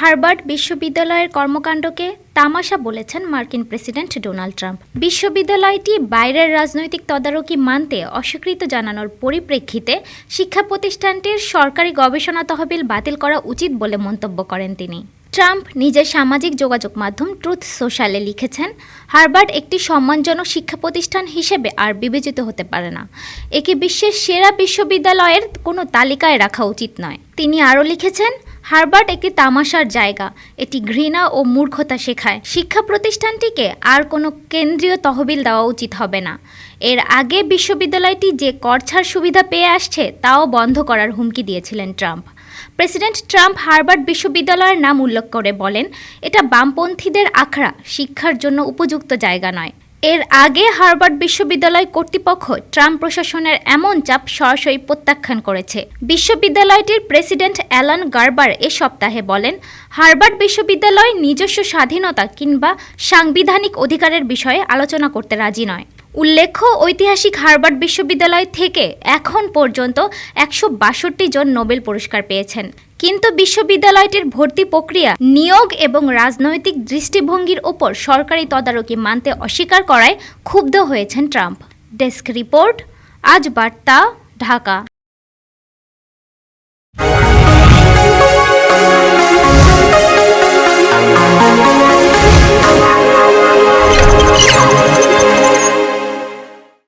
Harvard বিশ্ববিদ্যালয়ের কর্মকাণ্ডকে তামাশা বলেছেন মার্কিন প্রেসিডেন্ট ডোনাল্ড ট্রাম্প। বিশ্ববিদ্যালয়টি বাইরের রাজনৈতিক তদারকি মানতে অস্বীকৃত জানানোর পরিপ্রেক্ষিতে শিক্ষা প্রতিষ্ঠানটির সরকারি গবেষণা তহবিল বাতিল করা উচিত বলে মন্তব্য করেন তিনি। ট্রাম্প নিজের সামাজিক যোগাযোগ মাধ্যম ট্রুথ সোশ্যালে লিখেছেন, হার্ভার্ড একটি সম্মানজনক শিক্ষা প্রতিষ্ঠান হিসেবে আর বিবেচিত হতে পারে না। একে বিশ্বের সেরা বিশ্ববিদ্যালয়ের কোনো তালিকায় রাখা উচিত নয়। তিনি আরও লিখেছেন হার্ভার্ড একটি তামাশার জায়গা। এটি ঘৃণা ও মূর্খতা শেখায়। শিক্ষা প্রতিষ্ঠানটিকে আর কোনো কেন্দ্রীয় তহবিল দেওয়া উচিত হবে না। এর আগে বিশ্ববিদ্যালয়টি যে করছাড় সুবিধা পেয়ে আসছে, তাও বন্ধ করার হুমকি দিয়েছিলেন ট্রাম্প। প্রেসিডেন্ট ট্রাম্প হার্ভার্ড বিশ্ববিদ্যালয়ের নাম উল্লেখ করে বলেন, এটা বামপন্থীদের আখড়া, শিক্ষার জন্য উপযুক্ত জায়গা নয়। এর আগে হার্ভার্ড বিশ্ববিদ্যালয় কর্তৃপক্ষ ট্রাম্প প্রশাসনের এমন চাপ সরাসরি প্রত্যাখ্যান করেছে। বিশ্ববিদ্যালয়টির প্রেসিডেন্ট অ্যালান গার্বার এ সপ্তাহে বলেন, হার্ভার্ড বিশ্ববিদ্যালয় নিজস্ব স্বাধীনতা কিংবা সাংবিধানিক অধিকারের বিষয়ে আলোচনা করতে রাজি নয়। উল্লেখ্য, ঐতিহাসিক হার্ভার্ড বিশ্ববিদ্যালয় থেকে এখন পর্যন্ত একশো বাষট্টি জন নোবেল পুরস্কার পেয়েছেন। কিন্তু বিশ্ববিদ্যালয়টির ভর্তি প্রক্রিয়া নিয়োগ এবং রাজনৈতিক দৃষ্টিভঙ্গির ওপর সরকারি তদারকি মানতে অস্বীকার করায় ক্ষুব্ধ হয়েছেন ট্রাম্প। ডেস্ক রিপোর্ট, আজ বার্তা, ঢাকা।